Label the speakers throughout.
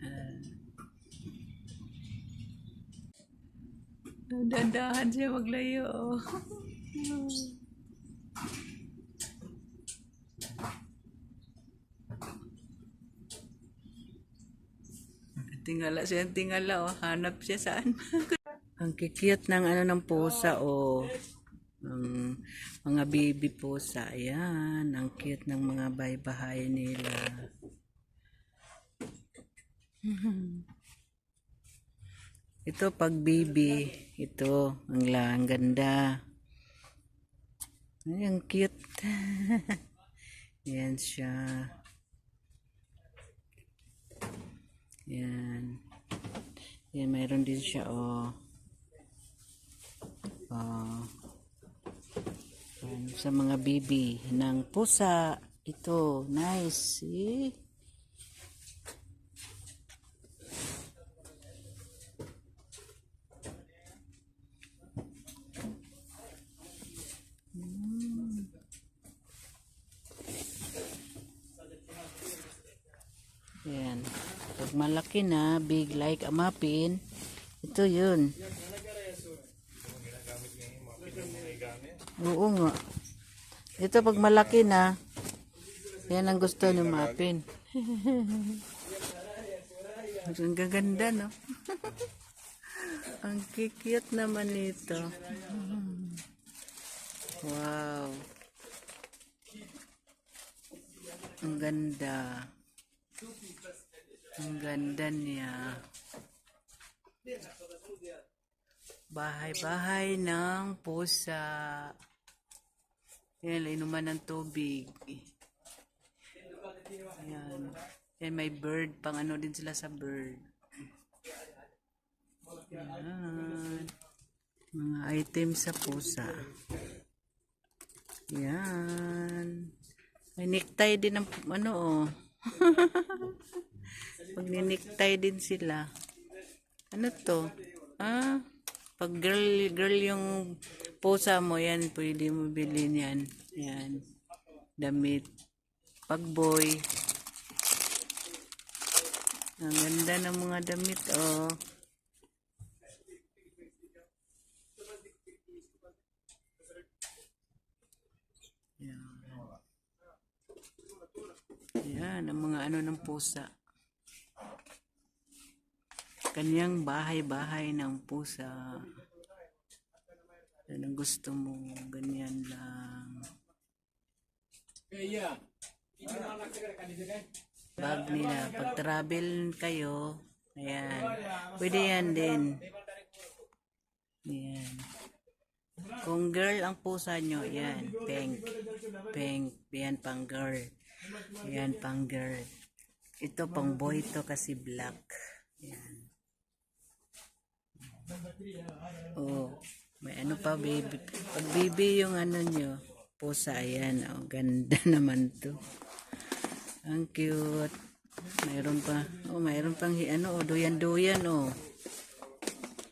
Speaker 1: Ah. Dandahan siya maglayo. Tingala siya, tingala oh. Hanap siya saan. Ang kikiyot ng ano ng pusa oh. Ang mga baby pusa. Ayan. Ang cute ng mga baybahay nila. Ito pag baby. Ito. Ang lang ganda. Ay, ang cute. Yan siya. Yan. Yan, mayroon din siya, oh. Oh. Yan, sa mga bibi ng pusa. Ito, nice. See? Yan. Pag malaki na, big like a muffin, ito yun. Oo nga. Ito pag malaki na, yan ang gusto ni muffin. ang gaganda, no? ang kikiyot naman nito. Wow. Ang ganda. Ang ganda niya. Bahay-bahay ng pusa. Yan, inuman ng tubig. Yan. Yan, may bird. Pang ano din sila sa bird. Yan. Mga items sa pusa. Yan. May necktie din ng ano oh. Pag ninektay din sila. Ano to? Ah, pag girl, girl yung pusa mo, yan, pwede mo bilhin yan. Yan. Damit. Pag boy. Ang ganda ng mga damit, oh. Yan. Yan, ang mga ano ng pusa. Kanyang bahay-bahay ng pusa. Yan ang gusto mo. Ganyan lang. Bag nila. Pag travel kayo, ayan. Pwede yan din. Yan. Kung girl ang pusa nyo, yan. Pink. Pink. Yan pang girl. Yan pang girl. Ito pang boy to kasi black. Yan. Oh, may ano pa baby. Pag baby yung ano nyo, pusa ayan. Oh, ganda naman to. Ang cute. Mayroon pa. Oh, mayroon pang ano, oh, duyan-duyan oh.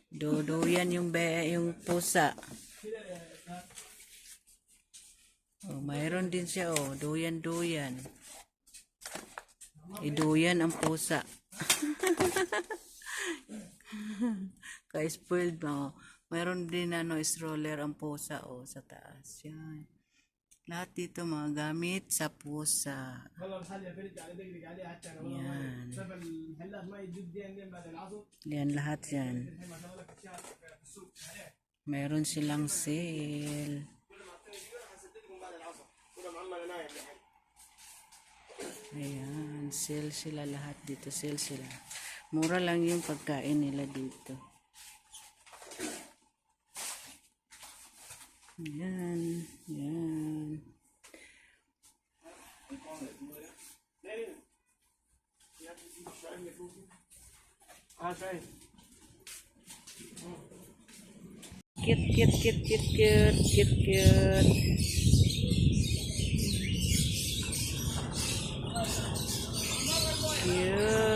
Speaker 1: Do-duyan yung be, yung pusa. Oh, mayroon din siya oh, duyan-duyan. Iduyan ang pusa. Ka-spoiled mo. Mayroon din ano, stroller ang pusa o sa taas. Yan. Lahat dito mga gamit sa pusa. Yan. Yan lahat yan. Meron silang sale. Ayan, sale sila lahat dito. Sale sila. Mura lang yung pagkain nila dito. Yan, yan. Cute, cute, cute, cute, cute, cute, cute. Cute.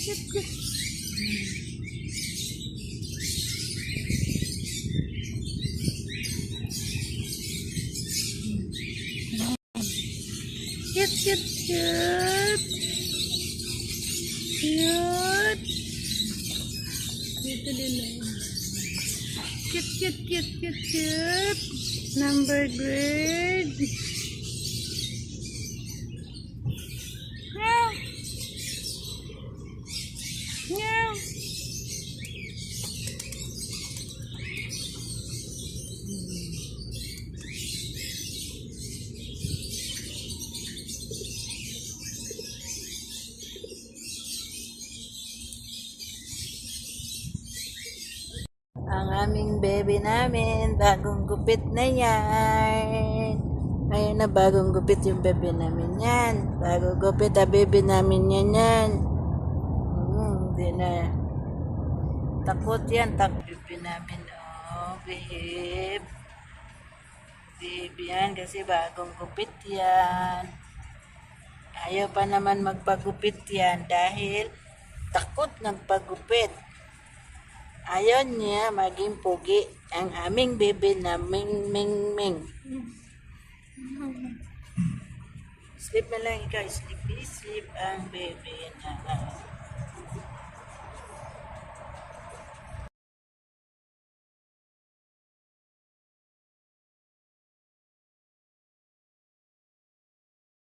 Speaker 1: Cute, cute. Cute, cute. Dito din na. Cute, cute, cute, cute, cute. Number bird. Meow. Meow. Ang aming baby namin, bagong gupit na yan. Ayun na, bagong gupit yung baby namin yan. Bagong gupit ang baby namin yan yan. Hmm, na. Takot yan, takot baby namin. Oh, behave. Baby yan, kasi bagong gupit yan. Ayaw pa naman magpagupit yan dahil takot nagpagupit. Ayaw niya maging pugi ang aming bebe na Ming Ming Ming. Sleep na lang ikaw. Sleep, sleep ang bebe na